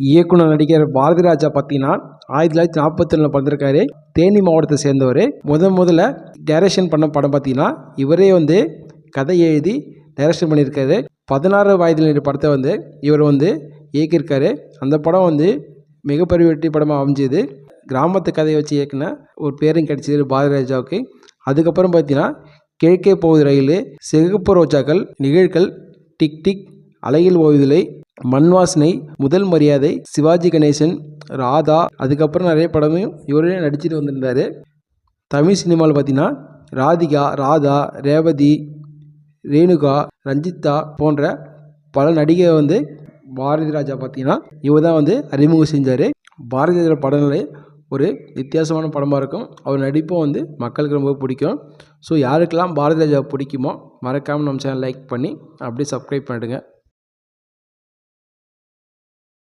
இயக்குனர் நடிகர் பாரதி ராஜா பார்த்தீங்கன்னா ஆயிரத்தி தொள்ளாயிரத்தி நாற்பத்தி ரெண்டில் பிறந்திருக்காரு. தேனி மாவட்டத்தை சேர்ந்தவர். முத முதல்ல டைரக்ஷன் பண்ண படம் பார்த்தீங்கன்னா இவரே வந்து கதை எழுதி டைரக்ஷன் பண்ணியிருக்காரு. பதினாறு வயதில் படத்தை வந்து இவர் வந்து இயக்கியிருக்காரு. அந்த படம் வந்து மிகப்பெரிய வெற்றி படமாக அமைஞ்சது. கிராமத்து கதையை வச்சு இயக்குன ஒரு பேரும் கிடைச்சது பாரதி ராஜாவுக்கு. அதுக்கப்புறம் பார்த்தீங்கன்னா கிழக்கே போகுது ரயில் சிகப்பு ரோஜாக்கள் நிகழ்கள் டிக் டிக் அலையில் ஓய்வுதலை மண் வாசனை முதல் மரியாதை சிவாஜி கணேசன் ராதா அதுக்கப்புறம் நிறைய படமும் இவரே நடிச்சுட்டு வந்திருந்தார். தமிழ் சினிமாவில் பார்த்தீங்கன்னா ராதிகா ராதா ரேவதி ரேணுகா ரஞ்சித்தா போன்ற பல நடிகை வந்து பாரதி ராஜா பார்த்தீங்கன்னா இவர் தான் வந்து அறிமுகம் செஞ்சார். பாரதி ராஜா படங்களே ஒரு வித்தியாசமான படமாக இருக்கும். அவர் நடிப்பும் வந்து மக்களுக்கு ரொம்ப பிடிக்கும். ஸோ யாருக்கெல்லாம் பாரதி ராஜா பிடிக்குமோ மறக்காமல் நம்ம சேனல் லைக் பண்ணி அப்படியே சப்ஸ்கிரைப் பண்ணிடுங்க.